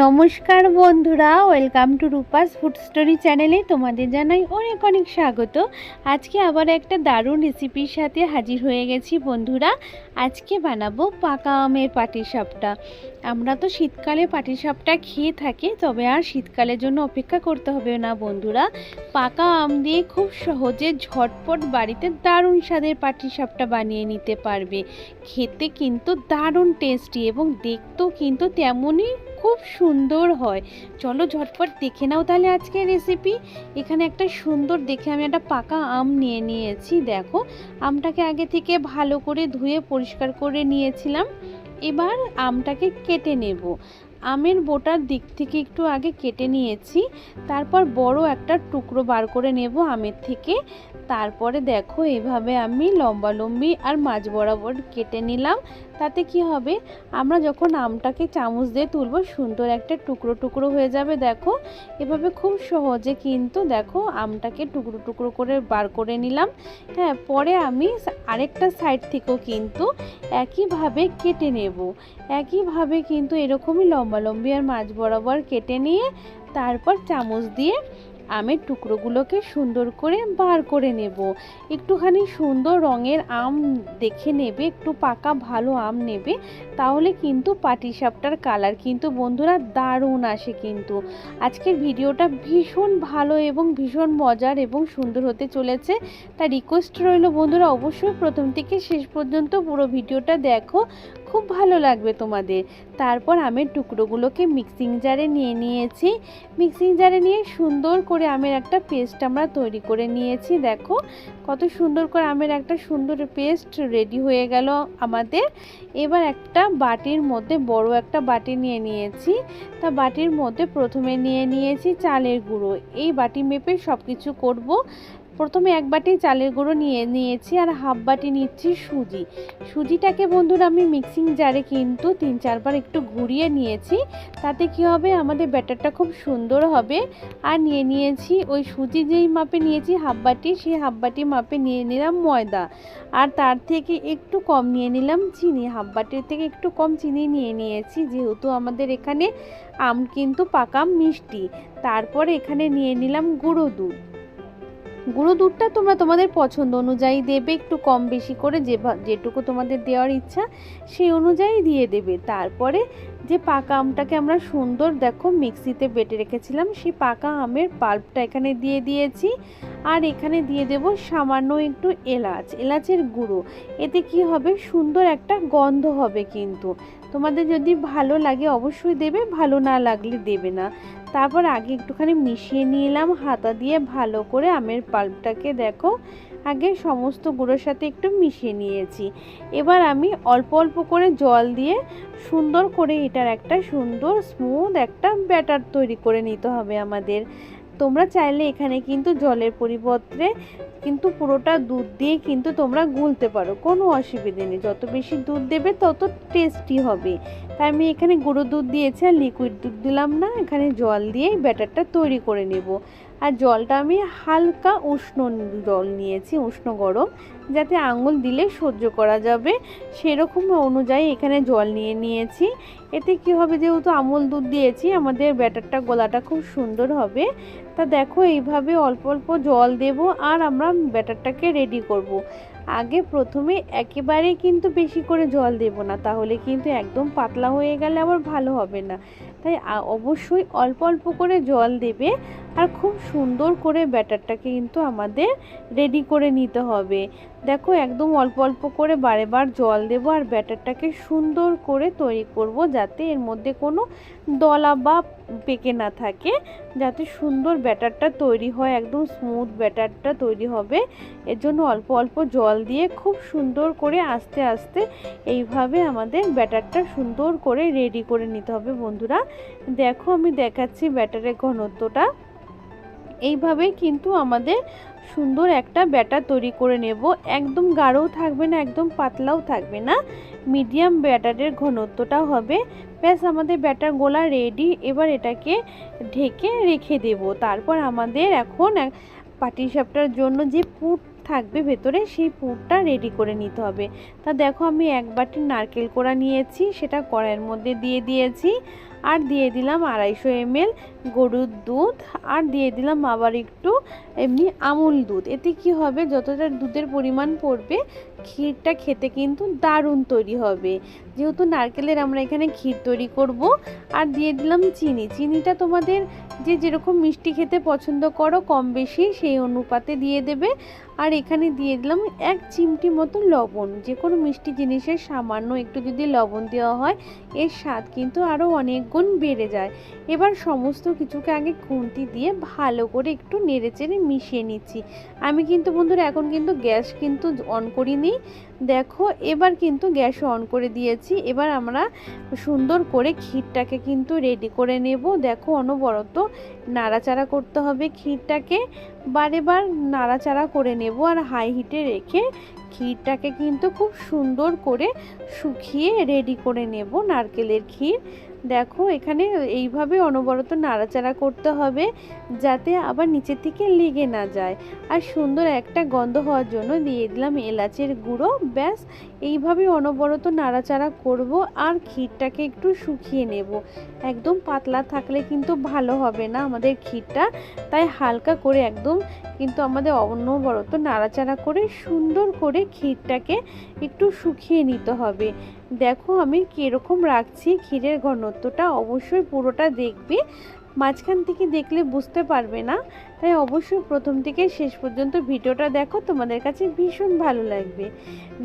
নমস্কার বন্ধুরা welcome to Rupa's food story চ্যানেলে তোমাদের জানাই অনেক অনেক স্বাগত। আজকে আবার একটা দারুণ রেসিপির সাথে হাজির হয়ে গেছি বন্ধুরা। আজকে বানাবো পাকা আমের পাটিসাপটা। আমরা তো শীতকালে পাটিসাপটা খেয়ে থাকি, তবে আর শীতকালের জন্য অপেক্ষা করতে হবে না বন্ধুরা। পাকা আম দিয়ে খুব সহজে ঝটপট বাড়িতে দারুণ স্বাদের পাটিসাপটা বানিয়ে নিতে পারবে। খেতে কিন্তু দারুণ টেস্টি এবং দেখতেও কিন্তু তেমনই খুব সুন্দর হয়। চলো ঝটপট দেখে নাও তাহলে আজকের রেসিপি এখানে একটা সুন্দর দেখে আমি একটা পাকা আম নিয়ে নিয়েছি, দেখো। আমটাকে আগে থেকে ভালো করে ধুয়ে পরিষ্কার করে নিয়েছিলাম। এবার আমটাকে কেটে নেব। আমের বোটার দিক থেকে একটু আগে কেটে নিয়েছি। তারপর বড় একটা টুকরো বার করে নেব আমের থেকে। তারপরে দেখো, এভাবে আমি লম্বা লম্বি আর মাঝ বরাবর কেটে নিলাম। তাতে কি হবে? আমরা যখন আমটাকে চামচ দিয়ে তুলবো, সুন্দর একটা টুকরো টুকরো হয়ে যাবে, দেখো। এভাবে খুব সহজে কিন্তু, দেখো, আমটাকে টুকরো টুকরো করে বার করে নিলাম। হ্যাঁ পরে আমি আরেকটা সাইড থেকেও কিন্তু একইভাবে কেটে নেব। একইভাবে কিন্তু এরকমই লম্বা লম্বি আর মাঝ বরাবর কেটে নিয়ে, তারপর চামচ দিয়ে আমের টুকরোগুলোকে সুন্দর করে বার করে নেব। একটুখানি সুন্দর রঙের আম দেখে নেবে, একটু পাকা ভালো আম নেবে, তাহলে কিন্তু পাটিসাপটার কালার কিন্তু বন্ধুরা দারুণ আসে কিন্তু। আজকের ভিডিওটা ভীষণ ভালো এবং ভীষণ মজার এবং সুন্দর হতে চলেছে। তা রিকোয়েস্ট রইল বন্ধুরা, অবশ্যই প্রথম থেকে শেষ পর্যন্ত পুরো ভিডিওটা দেখো। খুব ভালো লাগবে তোমাদের। তারপর আমের টুকরোগুলোকে মিক্সিং জারে নিয়ে নিয়েছি। মিক্সিং জারে নিয়ে সুন্দর করে আমের একটা পেস্ট আমরা তৈরি করে নিয়েছি। দেখো কত সুন্দর করে আমের একটা সুন্দর পেস্ট রেডি হয়ে গেল আমাদের। এবার একটা বাটির মধ্যে বড় একটা বাটি নিয়ে নিয়েছি। তা বাটির মধ্যে প্রথমে নিয়ে নিয়েছি চালের গুঁড়ো। এই বাটি মেপে সব কিছু করব। প্রথমে এক বাটি চালের গুঁড়ো নিয়ে নিয়েছি আর হাফ বাটি নিচ্ছি সুজি। সুজিটাকে বন্ধুরা আমি মিক্সিং জারে কিন্তু তিন চারবার একটু ঘুরিয়ে নিয়েছি। তাতে কি হবে? আমাদের ব্যাটারটা খুব সুন্দর হবে। আর নিয়ে নিয়েছি ওই সুজি যেই মাপে নিয়েছি হাফ বাটি, সেই হাফ বাটি মাপে নিয়ে নিলাম ময়দা। আর তার থেকে একটু কম নিয়ে নিলাম চিনি। হাফ বাটির থেকে একটু কম চিনি নিয়ে নিয়েছি। যেহেতু আমাদের এখানে আম কিন্তু পাকা মিষ্টি। তারপরে এখানে নিয়ে নিলাম গুঁড়ো দুধ। গুঁড়ো দুধটা তোমরা তোমাদের পছন্দ অনুযায়ী দেবে, একটু কম বেশি করে যে যেটুকু তোমাদের দেওয়ার ইচ্ছা সেই অনুযায়ী দিয়ে দেবে। তারপরে যে পাকা আমটাকে আমরা সুন্দর দেখো মিক্সিতে বেটে রেখেছিলাম, সেই পাকা আমের পাল্পটা এখানে দিয়ে দিয়েছি। আর এখানে দিয়ে দেব সামান্য একটু এলাচ, এলাচের গুঁড়ো। এতে কি হবে? সুন্দর একটা গন্ধ হবে কিন্তু। তোমাদের যদি ভালো লাগে অবশ্যই দেবে, ভালো না লাগলে দেবে না। তারপর আগে একটুখানি মিশিয়ে নিলাম, হাতা দিয়ে ভালো করে আমের পাল্পটাকে দেখো। আগে সমস্ত গুঁড়োর সাথে একটু মিশিয়ে নিয়েছি। এবার আমি অল্প অল্প করে জল দিয়ে সুন্দর করে এটার একটা সুন্দর স্মুথ একটা ব্যাটার তৈরি করে নিতে হবে আমাদের। তোমরা চাইলে এখানে কিন্তু জলের পরিবর্তে কিন্তু পুরোটা দুধ দিয়ে কিন্তু তোমরা গুলতে পারো, কোনো অসুবিধে নেই। যত বেশি দুধ দেবে তত টেস্টি হবে। তাই আমি এখানে গুঁড়ো দুধ দিয়েছি আর লিকুইড দুধ দিলাম না, এখানে জল দিয়েই ব্যাটারটা তৈরি করে নেব। আর জলটা আমি হালকা উষ্ণ জল নিয়েছি, উষ্ণ গরম। যাতে আঙুল দিলে সহ্য করা যাবে। সেরকম অনুযায়ী এখানে জল নিয়ে নিয়েছি। এতে কি হবে যেহেতু আমুল দুধ দিয়েছি, আমাদের ব্যাটারটা গলাটা খুব সুন্দর হবে। তা দেখো এইভাবে অল্প অল্প জল দেব আর আমরা ব্যাটারটাকে রেডি করব। আগে প্রথমে একেবারে কিন্তু বেশি করে জল দেব না, তাহলে কিন্তু একদম পাতলা হয়ে গেলে আবার ভালো হবে না। তাই অবশ্যই অল্প অল্প করে জল দেবে আর খুব সুন্দর করে ব্যাটারটাকে কিন্তু আমাদের রেডি করে নিতে হবে। দেখো একদম অল্প অল্প করে বারে বার জল দেবো আর ব্যাটারটাকে সুন্দর করে তৈরি করব যাতে এর মধ্যে কোনো দলা বা পেকে না থাকে, যাতে সুন্দর ব্যাটারটা তৈরি হয়, একদম স্মুথ ব্যাটারটা তৈরি হবে। এর জন্য অল্প অল্প জল দিয়ে খুব সুন্দর করে আস্তে আস্তে এইভাবে আমাদের ব্যাটারটা সুন্দর করে রেডি করে নিতে হবে বন্ধুরা। দেখো আমি দেখাচ্ছি ব্যাটারের ঘনত্বটা। এইভাবেই কিন্তু আমাদের সুন্দর একটা ব্যাটার তৈরি করে নেব। একদম গাঢ়ও থাকবে না, একদম পাতলাও থাকবে না। মিডিয়াম ব্যাটারের ঘনত্বটা হবে। ব্যাস, আমাদের ব্যাটার গোলা রেডি এবার এটাকে ঢেকে রেখে দেব। তারপর আমাদের এখন পাটি সাপটার জন্য যে পুট থাকবে ভেতরে, সেই পুরটা রেডি করে নিতে হবে। তা দেখো আমি এক বাটি নারকেল কোড়া নিয়েছি, সেটা কড়াইয়ের মধ্যে দিয়ে দিয়েছি। আর দিয়ে দিলাম আড়াইশো এমএল গরুর দুধ আর দিয়ে দিলাম আবার একটু এমনি আমুল দুধ। এতে কি হবে? যতটা দুধের পরিমাণ পড়বে, ক্ষীরটা খেতে কিন্তু দারুণ তৈরি হবে। যেহেতু নারকেলের আমরা এখানে ক্ষীর তৈরি করব আর দিয়ে দিলাম চিনি। চিনিটা তোমাদের যে যেরকম মিষ্টি খেতে পছন্দ করো, কম বেশি সেই অনুপাতে দিয়ে দেবে। আর এখানে দিয়ে দিলাম এক চিমটি মতো লবণ। যে কোনো মিষ্টি জিনিসের সামান্য একটু যদি লবণ দেওয়া হয়, এর স্বাদ কিন্তু আরও অনেক গুণ বেড়ে যায়। এবার সমস্ত কিছুকে আগে খুন্তি দিয়ে ভালো করে একটু নেড়ে চেড়ে মিশিয়ে নিচ্ছি। আমি কিন্তু বন্ধুরা এখন কিন্তু গ্যাস কিন্তু অন করিনি। দেখো, এবার কিন্তু গ্যাস অন করে দিয়েছি। এবার আমরা সুন্দর করে ক্ষীরটাকে কিন্তু রেডি করে নেব। দেখো, অনবরত নাড়াচাড়া করতে হবে ক্ষীরটাকে। বারে বার নাড়াচাড়া করে নেব আর হাই হিটে রেখে ক্ষীরটাকে কিন্তু খুব সুন্দর করে শুকিয়ে রেডি করে নেব নারকেলের ক্ষীর। দেখো, এখানে এইভাবে অনবরত নাড়াচাড়া করতে হবে যাতে আবার নিচের থেকে লেগে না যায়। আর সুন্দর একটা গন্ধ হওয়ার জন্য দিয়ে দিলাম এলাচের গুঁড়ো। ব্যাস, এইভাবে অনবরত নাড়াচাড়া করব আর ক্ষীরটাকে একটু শুকিয়ে নেব। একদম পাতলা থাকলে কিন্তু ভালো হবে না আমাদের ক্ষীরটা। তাই হালকা করে একদম কিন্তু আমাদের অনবরত নাড়াচাড়া করে সুন্দর করে ক্ষীরটাকে একটু শুকিয়ে নিতে হবে। দেখো আমি কীরকম রাখছি ক্ষীরের ঘনত্বটা, অবশ্যই পুরোটা দেখবে। মাঝখান থেকে দেখলে বুঝতে পারবে না। তাই অবশ্যই প্রথম থেকে শেষ পর্যন্ত ভিডিওটা দেখো, তোমাদের কাছে ভীষণ ভালো লাগবে।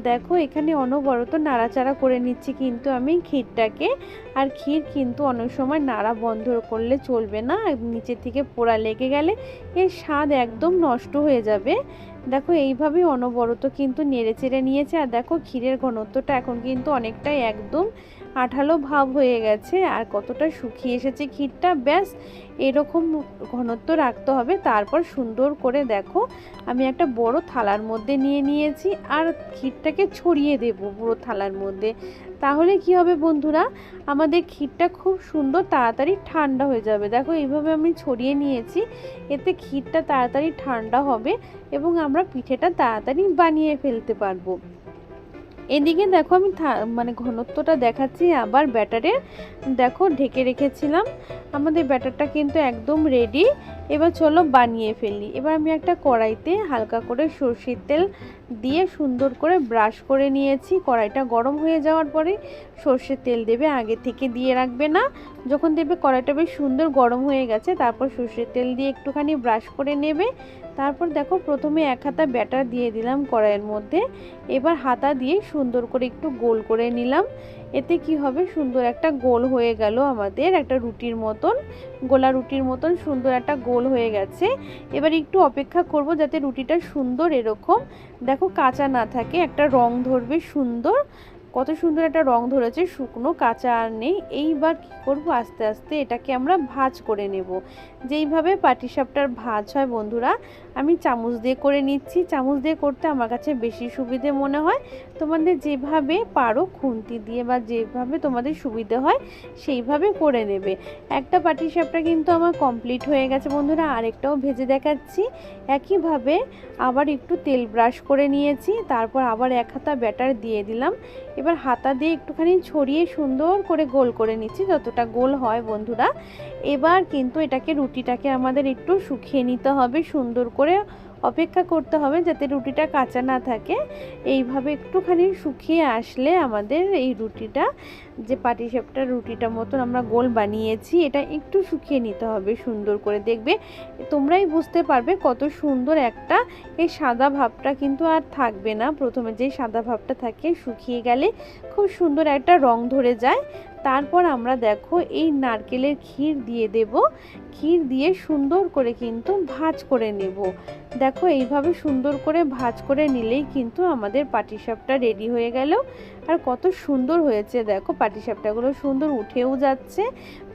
দেখো এখানে অনবরত নাড়াচাড়া করে নিচ্ছি কিন্তু আমি ক্ষীরটাকে। আর ক্ষীর কিন্তু অনেক সময় নাড়া বন্ধ করলে চলবে না নিচের থেকে পোড়া লেগে গেলে এর স্বাদ একদম নষ্ট হয়ে যাবে। দেখো, এইভাবেই অনবরত কিন্তু নেড়ে চেড়ে নিয়েছে। আর দেখো, ক্ষীরের ঘনত্বটা এখন কিন্তু অনেকটাই একদম আঠালো ভাব হয়ে গেছে। আর কতটা শুকিয়ে এসেছে ক্ষীরটা, ব্যাস, এরকম ঘনত্ব রাখতে হবে। তারপর সুন্দর করে দেখো, আমি একটা বড় থালার মধ্যে নিয়ে নিয়েছি। আর ক্ষীরটাকে ছড়িয়ে দেব পুরো থালার মধ্যে। তাহলে কি হবে বন্ধুরা? আমাদের ক্ষীরটা খুব সুন্দর, তাড়াতাড়ি ঠান্ডা হয়ে যাবে। দেখো, এইভাবে আমি ছড়িয়ে নিয়েছি। এতে ক্ষীরটা তাড়াতাড়ি ঠান্ডা হবে এবং আমরা পিঠেটা তাড়াতাড়ি বানিয়ে ফেলতে পারব। এদিকে দেখো আমি মানে ঘনত্বটা দেখাচ্ছি আবার ব্যাটারে। দেখো ঢেকে রেখেছিলাম। আমাদের ব্যাটারটা কিন্তু একদম রেডি এবার চলো বানিয়ে ফেলি। এবার আমি একটা কড়াইতে হালকা করে সর্ষের তেল দিয়ে সুন্দর করে ব্রাশ করে নিয়েছি। কড়াইটা গরম হয়ে যাওয়ার পরে সর্ষের তেল দেবে, আগে থেকে দিয়ে রাখবে না। যখন দেখবে কড়াইটা বেশ সুন্দর গরম হয়ে গেছে, তারপর সর্ষের তেল দিয়ে একটুখানি ব্রাশ করে নেবে। তারপর দেখো প্রথমে এক হাতা ব্যাটার দিয়ে দিলাম কড়াইয়ের মধ্যে। এবার হাতা দিয়ে সুন্দর করে একটু গোল করে নিলাম। এতে কি হবে? সুন্দর একটা গোল হয়ে গেল আমাদের, একটা রুটির মতন, গোলা রুটির মতন সুন্দর একটা গোল হয়ে গেছে। এবার একটু অপেক্ষা করব যাতে রুটিটা সুন্দর এরকম। দেখো কাঁচা না থাকে, একটা রং ধরবে সুন্দর। কত সুন্দর একটা রং ধরেছে, শুকনো, কাঁচা আর নেই। এইবার কী করব? আস্তে আস্তে এটাকে আমরা ভাজ করে নেব। যেইভাবে পাটিসাপটার ভাজ হয় বন্ধুরা, আমি চামচ দিয়ে করে নিচ্ছি। চামচ দিয়ে করতে আমার কাছে বেশি সুবিধে মনে হয়। তোমাদের যেভাবে পারো খুন্তি দিয়ে বা যেভাবে তোমাদের সুবিধে হয়, সেইভাবে করে নেবে। একটা পাটিসাপটা কিন্তু আমার কমপ্লিট হয়ে গেছে বন্ধুরা, আরেকটাও ভেজে দেখাচ্ছি। একইভাবে আবার একটু তেল ব্রাশ করে নিয়েছি, তারপর আবার এক হাতা ব্যাটার দিয়ে দিলাম। এবার হাতা দিয়ে একটুখানি ছড়িয়ে সুন্দর করে গোল করে নিচ্ছি, যতটা গোল হয় বন্ধুরা। এবার কিন্তু এটাকে রুটিটাকে আমাদের একটু শুকিয়ে নিতে হবে, সুন্দর করে অপেক্ষা করতে হবে যাতে রুটিটা কাঁচা না থাকে। এইভাবে একটুখানি শুকিয়ে আসলে আমাদের এই রুটিটা যে পাটিসাপটার রুটিটা মতন আমরা গোল বানিয়েছি, এটা একটু শুকিয়ে নিতে হবে সুন্দর করে। দেখবে তোমরাই বুঝতে পারবে কত সুন্দর একটা এই সাদা ভাবটা কিন্তু আর থাকবে না। প্রথমে যে সাদা ভাবটা থাকে শুকিয়ে গেলে খুব সুন্দর একটা রং ধরে যায়। তারপর আমরা দেখো এই নারকেলের ক্ষীর দিয়ে দেব। ক্ষীর দিয়ে সুন্দর করে কিন্তু ভাজ করে নেব। দেখো এইভাবে সুন্দর করে ভাজ করে নিলেই কিন্তু আমাদের পাটিসাপটা রেডি হয়ে গেল। আর কত সুন্দর হয়েছে দেখো পাটিসাপটাগুলো সুন্দর উঠেও যাচ্ছে।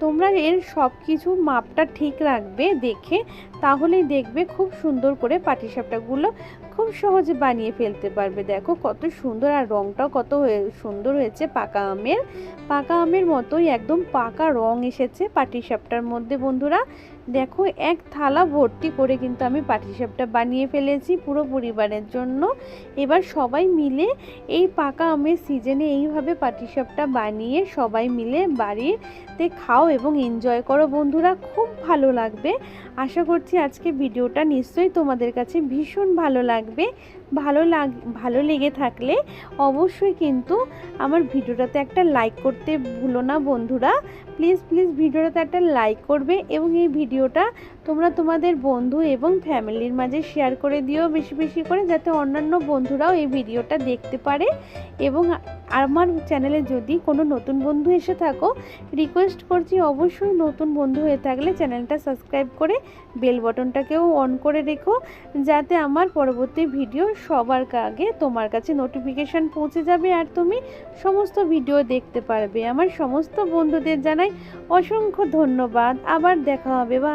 তোমরা এর সব কিছু মাপটা ঠিক রাখবে, দেখে তাহলেই দেখবে খুব সুন্দর করে পাটিসাপটাগুলো খুব সহজে বানিয়ে ফেলতে পারবে। দেখো কত সুন্দর আর রঙটাও কত সুন্দর হয়েছে পাকা আমের। পাকা আমের মতোই একদম পাকা রং এসেছে পাটিসাপটার মধ্যে বন্ধুরা। দেখো এক থালা ভর্তি করে কিন্তু আমি পাটিসাপটা বানিয়ে ফেলেছি পুরো পরিবারের জন্য। এবার সবাই মিলে এই পাকা আমের সিজনে এইভাবে পাটিসাপটা বানিয়ে সবাই মিলে বাড়িতে খাও এবং এনজয় করো বন্ধুরা, খুব ভালো লাগবে। আশা করছি আজকে ভিডিওটা নিশ্চয়ই তোমাদের কাছে ভীষণ ভালো লাগবে। ভালো লাগ, ভালো লেগে থাকলে অবশ্যই কিন্তু আমার ভিডিওটাতে একটা লাইক করতে ভুলো না বন্ধুরা। প্লিজ প্লিজ ভিডিওটাতে একটা লাইক করবে এবং এই ভিডিওটা তোমরা তোমাদের বন্ধু এবং ফ্যামিলির মাঝে শেয়ার করে দিও বেশি বেশি করে যাতে অন্যান্য বন্ধুরাও এই ভিডিওটা দেখতে পারে। এবং আমার চ্যানেলে যদি কোনো নতুন বন্ধু এসে থাকো রিকোয়েস্ট করছি অবশ্যই নতুন বন্ধু হয়ে থাকলে চ্যানেলটা সাবস্ক্রাইব করে বেল বটনটাকেও অন করে রেখো, যাতে আমার পরবর্তী ভিডিও সবার আগে তোমার কাছে নোটিফিকেশান পৌঁছে যাবে আর তুমি সমস্ত ভিডিও দেখতে পারবে। আমার সমস্ত বন্ধুদের জানাই অসংখ্য ধন্যবাদ। আবার দেখা হবে। বা